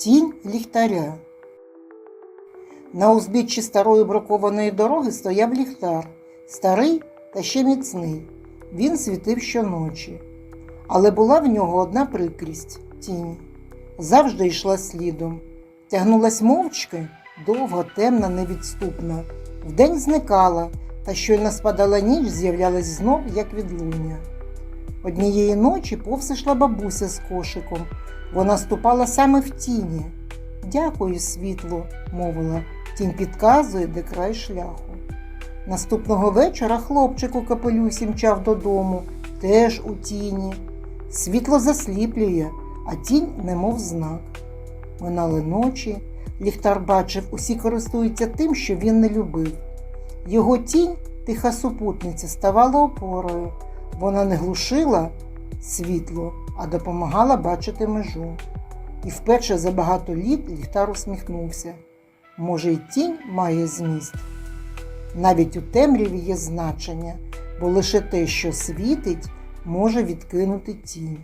Тінь ліхтаря. На узбіччі старої брукованої дороги стояв ліхтар, старий та ще міцний. Він світив щоночі. Але була в нього одна прикрість тінь. Завжди йшла слідом. Тягнулась мовчки, довго, темна, невідступна. Вдень зникала, та щойно спадала ніч, з'являлась знов, як відлуння. Однієї ночі повз йшла бабуся з кошиком. Вона ступала саме в тіні. Дякую, світло, мовила. Тінь підказує, де край шляху. Наступного вечора хлопчик у капелюсі мчав додому, теж у тіні. Світло засліплює, а тінь немов знак. Минали ночі, ліхтар бачив, усі користуються тим, що він не любив. Його тінь, тиха супутниця, ставала опорою. Вона не глушила світло, а допомагала бачити межу. І вперше за багато літ ліхтар усміхнувся. Може, й тінь має зміст. Навіть у темряві є значення, бо лише те, що світить, може відкинути тінь.